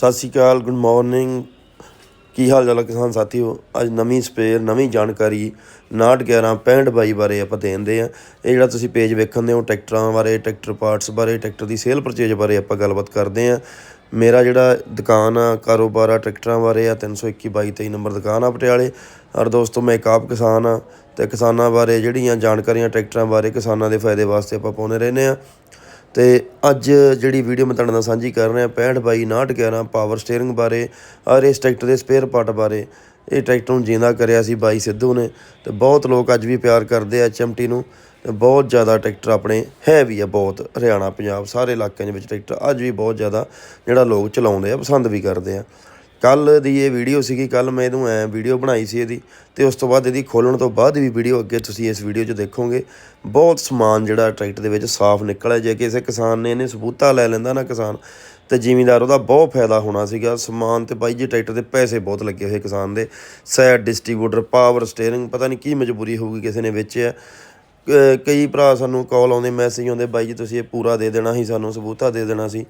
ਸਤਿ ਸ਼੍ਰੀ ਅਕਾਲ good morning ਕੀ ਹਾਲ ਚਾਲ ਹੈ ਕਿਸਾਨ ਸਾਥੀਓ? ਅੱਜ ਨਵੀਂ ਸਪੇਰ ਨਵੀਂ ਜਾਣਕਾਰੀ 911 65 ਬਾਈ ਬਾਰੇ ਆਪਾਂ ਦੇਣਦੇ ਆ। ਇਹ ਜਿਹੜਾ ਤੁਸੀਂ ਪੇਜ ਵੇਖਣ ਦੇ ਹੋ, ਟਰੈਕਟਰਾਂ ਬਾਰੇ, ਟਰੈਕਟਰ ਪਾਰਟਸ ਬਾਰੇ, ਟਰੈਕਟਰ ਦੀ ਸੇਲ ਪਰਚੇਜ ਬਾਰੇ ਆਪਾਂ ਗੱਲਬਾਤ ਕਰਦੇ ਆ। ਮੇਰਾ ਜਿਹੜਾ ਦੁਕਾਨ ਆ, ਕਾਰੋਬਾਰ ਆ ਟਰੈਕਟਰਾਂ ਬਾਰੇ ਆ 321 22 23 ਨੰਬਰ ਦੁਕਾਨ ਆ ਪਟਿਆਲੇ। ਔਰ ਦੋਸਤੋ, ਮੈਂ ਇੱਕ ਆਪ ਕਿਸਾਨ ਆ, ਤੇ ਕਿਸਾਨਾਂ ਬਾਰੇ ਜਿਹੜੀਆਂ ਜਾਣਕਾਰੀਆਂ ਟਰੈਕਟਰਾਂ ਬਾਰੇ ਕਿਸਾਨਾਂ ਦੇ ਫਾਇਦੇ ਵਾਸਤੇ ਆਪਾਂ ਪਾਉਂਦੇ ਰਹਿੰਦੇ ਆ। ਤੇ ਅੱਜ ਜਿਹੜੀ ਵੀਡੀਓ ਮੈਂ ਤੁਹਾਡੇ ਨਾਲ ਸਾਂਝੀ ਕਰ ਰਿਹਾ 65 ਬਾਈ 911 ਪਾਵਰ ਸਟੀਅਰਿੰਗ ਬਾਰੇ, ਔਰ ਇਸ ਟਰੈਕਟਰ ਦੇ ਸਪੇਅਰ ਪਾਰਟ ਬਾਰੇ। ਇਹ ਟਰੈਕਟਰ ਨੂੰ ਜਿੰਦਾ ਕਰਿਆ ਸੀ ਬਾਈ ਸਿੱਧੂ ਨੇ, ਤੇ ਬਹੁਤ ਲੋਕ ਅੱਜ ਵੀ ਪਿਆਰ ਕਰਦੇ ਆ ਐਚਐਮਟੀ ਨੂੰ, ਤੇ ਬਹੁਤ ਜ਼ਿਆਦਾ ਟਰੈਕਟਰ ਆਪਣੇ ਹੈ ਵੀ ਆ ਬਹੁਤ, ਹਰਿਆਣਾ, ਪੰਜਾਬ, ਸਾਰੇ ਇਲਾਕਿਆਂ ਦੇ ਵਿੱਚ ਟਰੈਕਟਰ ਅੱਜ ਵੀ ਬਹੁਤ ਜ਼ਿਆਦਾ ਜਿਹੜਾ ਲੋਕ ਚਲਾਉਂਦੇ ਆ, ਪਸੰਦ ਵੀ ਕਰਦੇ ਆ। ਕੱਲ ਦੀ ਇਹ ਵੀਡੀਓ ਸੀਗੀ ਕੱਲ ਮੈਂ ਇਹਨੂੰ ਐ ਵੀਡੀਓ ਬਣਾਈ ਸੀ ਇਹਦੀ ਤੇ ਉਸ ਤੋਂ ਬਾਅਦ ਇਹਦੀ ਖੋਲਣ ਤੋਂ ਬਾਅਦ ਵੀ ਵੀਡੀਓ ਅੱਗੇ ਤੁਸੀਂ ਇਸ ਵੀਡੀਓ 'ਚ ਦੇਖੋਗੇ, ਬਹੁਤ ਸਮਾਨ ਜਿਹੜਾ ਟਰੈਕਟਰ ਦੇ ਵਿੱਚ ਸਾਫ਼ ਨਿਕਲਿਆ, ਜੇ ਕਿਸੇ ਕਿਸਾਨ ਨੇ ਇਹਨੇ ਸਬੂਤਾ ਲੈ ਲੈਂਦਾ ਨਾ ਕਿਸਾਨ, ਤੇ ਜ਼ਿਮੀਂਦਾਰ ਉਹਦਾ ਬਹੁਤ ਫਾਇਦਾ ਹੋਣਾ ਸੀਗਾ। ਸਮਾਨ ਤੇ ਬਾਈ ਜੀ, ਟਰੈਕਟਰ ਦੇ ਪੈਸੇ ਬਹੁਤ ਲੱਗੇ ਹੋਏ ਕਿਸਾਨ ਦੇ ਸਾਈਡ ਡਿਸਟ੍ਰੀਬਿਊਟਰ ਪਾਵਰ ਸਟੀਅਰਿੰਗ ਪਤਾ ਨਹੀਂ ਕੀ ਮਜਬੂਰੀ ਹੋਊਗੀ ਕਿਸੇ ਨੇ ਵੇਚਿਆ। ਕਈ ਭਰਾ ਸਾਨੂੰ ਕਾਲ ਆਉਂਦੇ ਮੈਸੇਜ ਆਉਂਦੇ, ਬਾਈ ਜੀ ਤੁਸੀਂ ਇਹ ਪੂਰਾ ਦੇ ਦੇਣਾ ਸੀ, ਸਾਨੂੰ ਸਬੂਤਾ ਦੇ ਦੇਣਾ ਸੀ।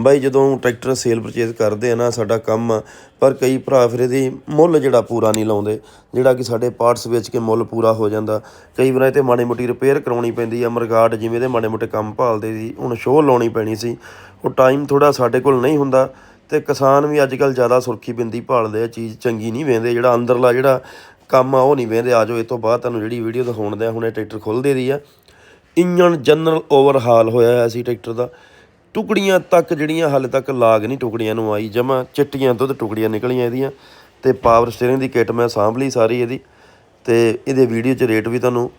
ਬਾਈ ਜਦੋਂ ਟਰੈਕਟਰ ਸੇਲ ਪਰਚੇਸ ਕਰਦੇ ਆ ਨਾ, ਸਾਡਾ ਕੰਮ ਆ, ਪਰ ਕਈ ਭਰਾ ਫਿਰ ਇਹਦੀ ਮੁੱਲ ਜਿਹੜਾ ਪੂਰਾ ਨਹੀਂ ਲਾਉਂਦੇ, ਜਿਹੜਾ ਕਿ ਸਾਡੇ ਪਾਰਟਸ ਵੇਚ ਕੇ ਮੁੱਲ ਪੂਰਾ ਹੋ ਜਾਂਦਾ। ਕਈ ਵਾਰ ਇਹ ਤੇ ਮਾੜੀ ਮੋਟੀ ਰਿਪੇਅਰ ਕਰਾਉਣੀ ਪੈਂਦੀ ਆ, ਮਰਗਾਟ ਜਿਵੇਂ ਦੇ ਮਾੜੇ ਮੋਟੇ ਕੰਮ ਭਾਲਦੇ ਸੀ, ਹੁਣ ਸ਼ੋਅ ਲਾਉਣੀ ਪੈਣੀ ਸੀ। ਉਹ ਟਾਈਮ ਥੋੜਾ ਸਾਡੇ ਕੋਲ ਨਹੀਂ ਹੁੰਦਾ ਤੇ ਕਿਸਾਨ ਵੀ ਅੱਜ ਕੱਲ ਜ਼ਿਆਦਾ ਸੁਰਖੀ ਬਿੰਦੀ ਭਾਲਦੇ ਆ, ਚੀਜ਼ ਚੰਗੀ ਨਹੀਂ ਵੇਂਦੇ ਜਿਹੜਾ ਅੰਦਰਲਾ ਜਿਹੜਾ ਕੰਮ ਆ, ਉਹ ਨਹੀਂ ਵੇਂਦੇ ਆ ਜਾਓ, ਇਹ ਤੋਂ ਬਾਅਦ ਤੁਹਾਨੂੰ ਜਿਹੜੀ ਵੀਡੀਓ ਦਿਖਾਉਣ ਦਿਆਂ ਹੁਣੇ ਟਰੈਕਟਰ ਖੁੱਲਦੇ ਦੀ ਆ। ਇੰਜਨ ਜਨਰਲ ਓਵਰਹਾਲ ਹੋਇਆ ਹੋਇਆ ਸੀ ਟਰੈਕਟਰ ਦਾ। ਟੁਕੜੀਆਂ ਤੱਕ ਜਿਹੜੀਆਂ ਹਾਲੇ ਤੱਕ ਲਾਗ ਨਹੀਂ ਟੁਕੜੀਆਂ ਨੂੰ ਆਈ, ਜਮਾ ਚਿੱਟੀਆਂ ਦੁੱਧ ਟੁਕੜੀਆਂ ਨਿਕਲੀਆਂ ਇਹਦੀਆਂ, ਤੇ ਪਾਵਰ ਸਟੀਅਰਿੰਗ ਦੀ ਕਿੱਟ ਮੈਂ ਸਾਂਭ ਲਈ ਸਾਰੀ ਇਹਦੀ। ਤੇ ਇਹਦੇ ਵੀਡੀਓ 'ਚ ਰੇਟ ਵੀ ਤੁਹਾਨੂੰ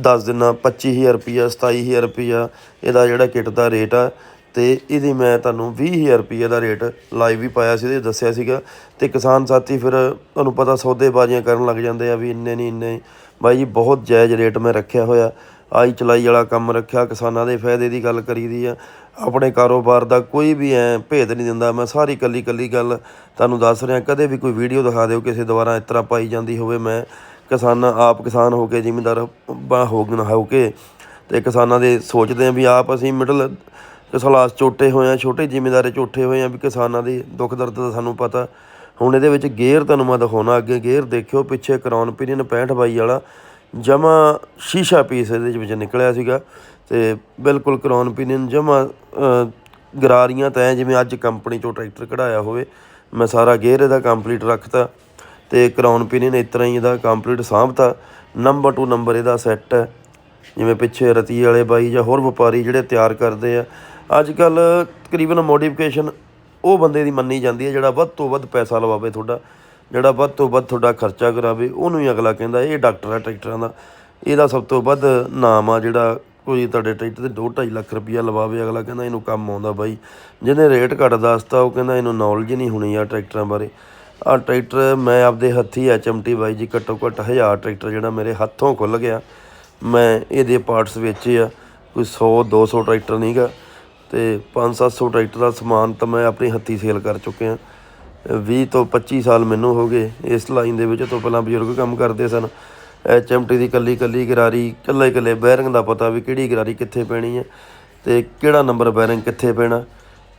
ਦੱਸ ਦਿੰਨਾ 25000 ਰੁਪਿਆ 27000 ਰੁਪਿਆ ਇਹਦਾ ਜਿਹੜਾ ਕਿੱਟ ਦਾ ਰੇਟ ਆ ਤੇ ਇਹਦੀ ਮੈਂ ਤੁਹਾਨੂੰ 20000 ਰੁਪਏ ਦਾ ਰੇਟ ਲਾਈਵ ਵੀ ਪਾਇਆ ਸੀ, ਇਹਦੇ ਦੱਸਿਆ ਸੀਗਾ। ਤੇ ਕਿਸਾਨ ਸਾਥੀ ਫਿਰ ਤੁਹਾਨੂੰ ਪਤਾ ਸੌਦੇਬਾਜ਼ੀਆਂ ਕਰਨ ਲੱਗ ਜਾਂਦੇ ਆ ਵੀ ਇੰਨੇ ਨਹੀਂ, ਇੰਨੇ। ਬਾਈ ਜੀ, ਬਹੁਤ ਜਾਇਜ਼ ਰੇਟ ਮੈਂ ਰੱਖਿਆ ਹੋਇਆ। ਆਈ ਚਲਾਈ ਵਾਲਾ ਕੰਮ ਰੱਖਿਆ, ਕਿਸਾਨਾਂ ਦੇ ਫਾਇਦੇ ਦੀ ਗੱਲ ਕਰੀਦੀ ਆ। ਆਪਣੇ ਕਾਰੋਬਾਰ ਦਾ ਕੋਈ ਵੀ ਐ ਭੇਦ ਨਹੀਂ ਦਿੰਦਾ। ਮੈਂ ਸਾਰੀ ਕੱਲੀ ਕੱਲੀ ਗੱਲ ਤੁਹਾਨੂੰ ਦੱਸ ਰਿਹਾ, ਕਦੇ ਵੀ ਕੋਈ ਵੀਡੀਓ ਦਿਖਾ ਦਿਓ, ਕਿਸੇ ਦੁਆਰਾ ਇਸ ਤਰ੍ਹਾਂ ਪਾਈ ਜਾਂਦੀ ਹੋਵੇ, ਮੈਂ ਕਿਸਾਨਾਂ, ਆਪ ਕਿਸਾਨ ਹੋ ਕੇ ਜ਼ਿਮੀਂਦਾਰ ਹੋ ਗਏ ਹੋ ਕੇ ਤੇ ਕਿਸਾਨਾਂ ਦੇ ਸੋਚਦੇ ਆ ਵੀ ਆਪ ਅਸੀਂ ਮਿਡਲ ਕਲਾਸ ਚੋਟੇ ਹੋਏ ਆ, ਛੋਟੇ ਜ਼ਿਮੀਂਦਾਰੇ ਝੋਟੇ ਹੋਏ ਆ ਵੀ ਕਿਸਾਨਾਂ ਦੀ ਦੁੱਖ ਦਰਦ ਦਾ ਸਾਨੂੰ ਪਤਾ। ਹੁਣ ਇਹਦੇ ਵਿੱਚ ਗੇਅਰ ਤੁਹਾਨੂੰ ਮੈਂ ਦਿਖਾਉਣਾ ਅੱਗੇ। ਗੇਅਰ ਦੇਖਿਓ, ਪਿੱਛੇ ਕਰਾਉਨ ਪੀਰੀਅਨ 65 ਬਾਈ ਵਾਲਾ ਜਮਾ ਸ਼ੀਸ਼ਾ ਪੀਸ ਇਹਦੇ ਵਿੱਚ ਨਿਕਲਿਆ ਸੀਗਾ ਤੇ ਬਿਲਕੁਲ ਕਰਾਉਨ ਪੀਰੀਅਨ ਜਮਾ ਗਰਾਰੀਆਂ ਤਾਂ ਜਿਵੇਂ ਅੱਜ ਕੰਪਨੀ ਚੋਂ ਟਰੈਕਟਰ ਕਢਾਇਆ ਹੋਵੇ। ਮੈਂ ਸਾਰਾ ਗੇਅਰ ਇਹਦਾ ਕੰਪਲੀਟ ਰੱਖਤਾ ਤੇ ਕਰਾਉਨ ਪੀਰੀਅਨ ਇਸ ਤਰ੍ਹਾਂ ਹੀ ਇਹਦਾ ਕੰਪਲੀਟ ਸਾਂਭਤਾ। ਨੰਬਰ ਟੂ ਨੰਬਰ ਇਹਦਾ ਸੈੱਟ ਹੈ। ਜਿਵੇਂ ਪਿੱਛੇ ਰਤੀ ਵਾਲੇ ਬਾਈ ਜਾਂ ਹੋਰ ਵਪਾਰੀ ਜਿਹੜੇ ਤਿਆਰ ਕਰਦੇ ਆ ਅੱਜ ਕੱਲ ਤਕਰੀਬਨ ਮੋਡੀਫਿਕੇਸ਼ਨ ਉਹ ਬੰਦੇ ਦੀ ਮੰਨੀ ਜਾਂਦੀ ਹੈ, ਜਿਹੜਾ ਵੱਧ ਤੋਂ ਵੱਧ ਪੈਸਾ ਲਵਾਵੇ ਤੁਹਾਡਾ, ਜਿਹੜਾ ਵੱਧ ਤੋਂ ਵੱਧ ਤੁਹਾਡਾ ਖਰਚਾ ਕਰਾਵੇ, ਉਹਨੂੰ ਹੀ ਅਗਲਾ ਕਹਿੰਦਾ, ਇਹ ਡਾਕਟਰ ਹੈ ਟਰੈਕਟਰਾਂ ਦਾ। ਇਹਦਾ ਸਭ ਤੋਂ ਵੱਧ ਨਾਮ ਆ ਜਿਹੜਾ ਕੋਈ ਤੁਹਾਡੇ ਟਰੈਕਟਰ ਤੇ 2.5 ਲੱਖ ਰੁਪਈਆ ਲਵਾਵੇ, ਅਗਲਾ ਕਹਿੰਦਾ ਇਹਨੂੰ ਕੰਮ ਆਉਂਦਾ ਬਾਈ। ਜਿਹਨੇ ਰੇਟ ਘੱਟ ਦੱਸਤਾ, ਉਹ ਕਹਿੰਦਾ ਇਹਨੂੰ ਨੌਲੇਜ ਨਹੀਂ ਹੋਣੀ ਆ ਟਰੈਕਟਰਾਂ ਬਾਰੇ। ਆ ਟਰੈਕਟਰ ਮੈਂ ਆਪਦੇ ਹੱਥੀ ਐਚਐਮਟੀ ਬਾਈ ਜੀ ਘੱਟੋ ਘੱਟ 1000 ਟਰੈਕਟਰ ਜਿਹੜਾ ਮੇਰੇ ਹੱਥੋਂ ਖੁੱਲ ਗਿਆ। ਮੈਂ ਇਹਦੇ ਪਾਰਟਸ ਵੇਚੇ ਆ, ਕੋਈ 100 200 ਟਰੈਕਟਰ ਨਹੀਂਗਾ ਤੇ 5-700 ਟਰੈਕਟਰ ਦਾ ਸਮਾਨ ਤਾਂ ਮੈਂ ਆਪਣੀ ਹੱਥੀ ਸੇਲ ਕਰ ਚੁੱਕਿਆ। 20 ਤੋਂ 25 ਸਾਲ ਮੈਨੂੰ ਹੋ ਗਏ ਇਸ ਲਾਈਨ ਦੇ ਵਿੱਚ ਤੋਂ ਪਹਿਲਾਂ ਬਜ਼ੁਰਗ ਕੰਮ ਕਰਦੇ ਸਨ। ਐਚਐਮਟੀ ਦੀ ਕੱਲੀ ਕੱਲੀ ਗਰਾਰੀ ਕੱਲੇ ਕੱਲੇ ਬੈਰਿੰਗ ਦਾ ਪਤਾ ਵੀ ਕਿਹੜੀ ਗਰਾਰੀ ਕਿੱਥੇ ਪੈਣੀ ਹੈ ਤੇ ਕਿਹੜਾ ਨੰਬਰ ਬੈਰਿੰਗ ਕਿੱਥੇ ਪੈਣਾ।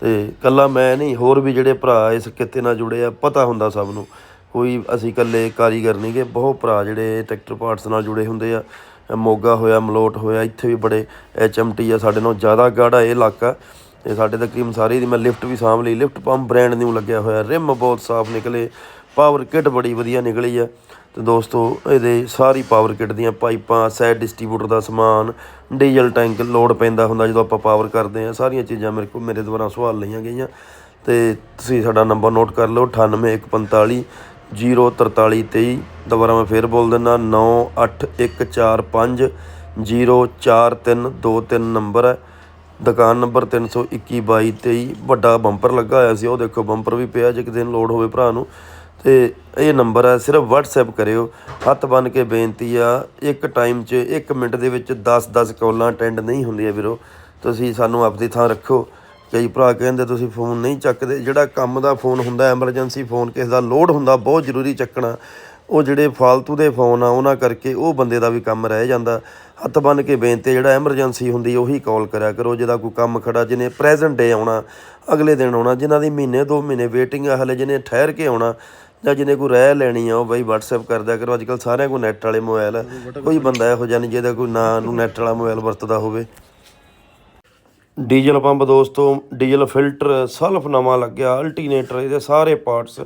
ਤੇ ਕੱਲਾ ਮੈਂ ਨਹੀਂ, ਹੋਰ ਵੀ ਜਿਹੜੇ ਭਰਾ ਇਸ ਕਿੱਤੇ ਨਾਲ ਜੁੜੇ ਆ, ਪਤਾ ਹੁੰਦਾ ਸਭ ਨੂੰ। ਕੋਈ ਅਸੀਂ ਇਕੱਲੇ ਕਾਰੀਗਰ ਨਹੀਂਗੇ ਬਹੁਤ ਭਰਾ ਜਿਹੜੇ ਟਰੈਕਟਰ ਪਾਰਟਸ ਨਾਲ ਜੁੜੇ ਹੁੰਦੇ ਆ। ਮੋਗਾ ਹੋਇਆ, ਮਲੋਟ ਹੋਇਆ, ਇੱਥੇ ਵੀ ਬੜੇ ਐਚਐਮਟੀ ਆ ਸਾਡੇ ਨਾਲੋਂ ਜ਼ਿਆਦਾ ਗਾੜਾ ਇਹ ਇਲਾਕਾ। ਤੇ ਸਾਡੇ ਤਕਰੀਬਨ ਸਾਰੀ ਦੀ ਮੈਂ ਲਿਫਟ ਵੀ ਸਾਂਭ ਲਈ, ਲਿਫਟ ਪੰਪ ਬ੍ਰਾਂਡ ਨਿਊ ਲੱਗਿਆ ਹੋਇਆ, ਰਿਮ ਬਹੁਤ ਸਾਫ਼ ਨਿਕਲੇ, ਪਾਵਰ ਕਿਟ ਬੜੀ ਵਧੀਆ ਨਿਕਲੀ ਆ। ਤੇ ਦੋਸਤੋ, ਇਹਦੇ ਸਾਰੀ ਪਾਵਰ ਕਿਟ ਦੀਆਂ ਪਾਈਪਾਂ ਸਾਈਡ ਡਿਸਟ੍ਰੀਬਿਊਟਰ ਦਾ ਸਮਾਨ, ਡੀਜ਼ਲ ਟੈਂਕ ਲੋਡ ਪੈਂਦਾ ਹੁੰਦਾ ਜਦੋਂ ਆਪਾਂ ਪਾਵਰ ਕਰਦੇ ਆ, ਸਾਰੀਆਂ ਚੀਜ਼ਾਂ ਮੇਰੇ ਕੋਲ ਮੇਰੇ ਦੁਆਰਾ ਸਵਾਲ ਲਈਆਂ ਗਈਆਂ। ਤੇ ਤੁਸੀਂ ਸਾਡਾ ਨੰਬਰ ਨੋਟ ਕਰ ਲਓ 98145 04323 ਦੁਬਾਰਾ ਮੈਂ ਫੇਰ ਬੋਲ ਦਿੰਦਾ 98145 04323 ਨੰਬਰ ਹੈ। ਦੁਕਾਨ ਨੰਬਰ 321 22 23 ਵੱਡਾ ਬੰਪਰ ਲੱਗਾ ਹੋਇਆ ਸੀ, ਉਹ ਦੇਖੋ ਬੰਪਰ ਵੀ ਪਿਆ, ਜੇ ਕਿਤੇ ਨੂੰ ਲੋੜ ਹੋਵੇ ਭਰਾ ਨੂੰ। ਤੇ ਇਹ ਨੰਬਰ ਹੈ, ਸਿਰਫ WhatsApp ਕਰਿਓ। ਹੱਥ ਬੰਨ ਕੇ ਬੇਨਤੀ ਆ, ਇੱਕ ਟਾਈਮ 'ਚ 1 ਮਿੰਟ ਦੇ ਵਿੱਚ 10-10 ਕਾਲਾਂ ਅਟੈਂਡ ਨਹੀਂ ਹੁੰਦੀਆਂ ਵੀਰੋ। ਤੁਸੀਂ ਸਾਨੂੰ ਆਪਦੀ ਥਾਂ ਰੱਖੋ। ਕਈ ਭਰਾ ਕਹਿੰਦੇ ਤੁਸੀਂ ਫੋਨ ਨਹੀਂ ਚੱਕਦੇ। ਜਿਹੜਾ ਕੰਮ ਦਾ ਫੋਨ ਹੁੰਦਾ ਐਮਰਜੈਂਸੀ ਫੋਨ ਕਿਸੇ ਦਾ ਲੋਡ ਹੁੰਦਾ ਬਹੁਤ ਜ਼ਰੂਰੀ ਚੱਕਣਾ। ਉਹ ਜਿਹੜੇ ਫਾਲਤੂ ਦੇ ਫੋਨ ਆ ਉਹਨਾਂ ਕਰਕੇ ਉਹ ਬੰਦੇ ਦਾ ਵੀ ਕੰਮ ਰਹਿ ਜਾਂਦਾ। ਹੱਥ ਬੰਨ ਕੇ ਬੇਨਤੀ ਜਿਹੜਾ ਐਮਰਜੈਂਸੀ ਹੁੰਦੀ ਉਹੀ ਕਾਲ ਕਰਿਆ ਕਰੋ। ਜਿਹਦਾ ਕੋਈ ਕੰਮ ਖੜਾ ਜਿਹਨੇ ਪ੍ਰੈਜ਼ੈਂਟ ਡੇ ਆਉਣਾ ਅਗਲੇ ਦਿਨ ਆਉਣਾ ਜਿਨ੍ਹਾਂ ਦੀ ਮਹੀਨੇ ਦੋ ਮਹੀਨੇ ਵੇਟਿੰਗ ਆ ਹਲੇ ਜਿਹਨੇ ਠਹਿਰ ਕੇ ਆਉਣਾ ਜਾਂ ਜਿਹਨੇ ਕੋਈ ਰਹਿ ਲੈਣੀ ਆ ਉਹ ਬਈ WhatsApp ਕਰ ਦਿਆ ਕਰੋ। ਅੱਜਕੱਲ ਸਾਰਿਆਂ ਕੋਲ ਨੈਟ ਵਾਲੇ ਮੋਬਾਈਲ ਕੋਈ ਬੰਦਾ ਇਹੋ ਜਿਹਾ ਨਹੀਂ ਜਿਹਦਾ ਕੋਈ ਨਾ ਨੂੰ ਨੈਟ ਵਾਲਾ ਮੋਬਾਈਲ ਵਰਤਦਾ ਹੋਵੇ। ਡੀਜ਼ਲ ਪੰਪ ਦੋਸਤੋ, ਡੀਜ਼ਲ ਫਿਲਟਰ, ਸਲਫ ਨਵਾਂ ਲੱਗਿਆ, ਅਲਟੀਨੇਟਰ, ਇਹਦੇ ਸਾਰੇ ਪਾਰਟਸ।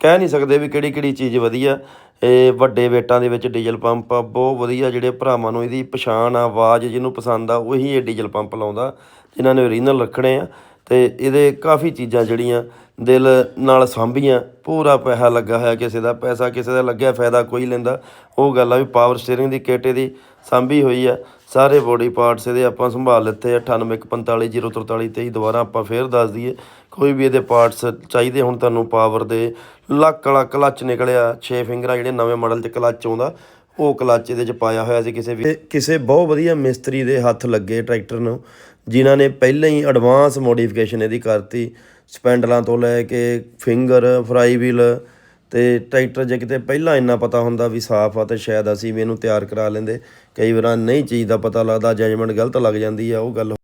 ਕਹਿ ਨਹੀਂ ਸਕਦੇ ਵੀ ਕਿਹੜੀ ਕਿਹੜੀ ਚੀਜ਼ ਵਧੀਆ। ਇਹ ਵੱਡੇ ਵੇਟਾਂ ਦੇ ਵਿੱਚ ਡੀਜ਼ਲ ਪੰਪ ਆ, ਬਹੁਤ ਵਧੀਆ ਜਿਹੜੇ ਭਰਾਵਾਂ ਨੂੰ ਇਹਦੀ ਪਛਾਣ ਆ, ਆਵਾਜ਼ ਜਿਹਨੂੰ ਪਸੰਦ ਆ, ਉਹੀ ਇਹ ਡੀਜ਼ਲ ਪੰਪ ਲਾਉਂਦਾ, ਜਿਨ੍ਹਾਂ ਨੇ ਓਰੀਜਨਲ ਰੱਖਣੇ ਆ। ਅਤੇ ਇਹਦੇ ਕਾਫੀ ਚੀਜ਼ਾਂ ਜਿਹੜੀਆਂ ਦਿਲ ਨਾਲ ਸਾਂਭੀਆਂ। ਪੂਰਾ ਪੈਸਾ ਲੱਗਾ ਹੋਇਆ ਕਿਸੇ ਦਾ, ਪੈਸਾ ਕਿਸੇ ਦਾ ਲੱਗਿਆ, ਫਾਇਦਾ ਕੋਈ ਲੈਂਦਾ। ਉਹ ਗੱਲ ਆ ਵੀ ਪਾਵਰ ਸਟੀਅਰਿੰਗ ਦੀ, ਕਿੱਟ ਇਹਦੀ ਸਾਂਭੀ ਹੋਈ ਆ। ਸਾਰੇ ਬੋਡੀ ਪਾਰਟਸ ਇਹਦੇ ਆਪਾਂ ਸੰਭਾਲ ਲਿੱਤੇ ਆ। 9815404323 ਦੁਬਾਰਾ ਆਪਾਂ ਫੇਰ ਦੱਸ ਦਈਏ। ਕੋਈ ਵੀ ਇਹਦੇ ਪਾਰਟਸ ਚਾਹੀਦੇ ਹੁਣ ਤੁਹਾਨੂੰ ਪਾਵਰ ਦੇ। ਲੱਕ ਵਾਲਾ ਕਲੱਚ ਨਿਕਲਿਆ। 6 ਫਿੰਗਰਾਂ ਜਿਹੜੇ ਨਵੇਂ ਮਾਡਲ 'ਚ ਕਲੱਚ ਆਉਂਦਾ। ਉਹ ਕਲੱਚ ਇਹਦੇ 'ਚ ਪਾਇਆ ਹੋਇਆ ਸੀ ਕਿਸੇ ਵੀ ਕਿਸੇ ਬਹੁਤ ਵਧੀਆ ਮਿਸਤਰੀ ਦੇ ਹੱਥ ਲੱਗੇ ਟਰੈਕਟਰ ਨੂੰ, ਜਿਨ੍ਹਾਂ ਨੇ ਪਹਿਲਾਂ ਹੀ ਐਡਵਾਂਸ ਮੋਡੀਫਿਕੇਸ਼ਨ ਇਹਦੀ ਕਰਤੀ, ਸਪੈਂਡਲਾਂ ਤੋਂ ਲੈ ਕੇ ਫਿੰਗਰ ਫਰਾਈ ਵੀਲ ਤੇ ਟਰੈਕਟਰ ਜੇ ਕਿਤੇ ਪਹਿਲਾਂ ਇੰਨਾ ਪਤਾ ਹੁੰਦਾ ਵੀ ਸਾਫ਼ ਆ ਤੇ ਸ਼ਾਇਦ ਅਸੀਂ ਵੀ ਇਹਨੂੰ ਤਿਆਰ ਕਰਾ ਲੈਂਦੇ। ਕਈ ਵਾਰ ਨਹੀਂ ਚੀਜ਼ ਦਾ ਪਤਾ ਲੱਗਦਾ ਜਜਮੈਂਟ ਗਲਤ ਲੱਗ ਜਾਂਦੀ ਆ, ਉਹ ਗੱਲ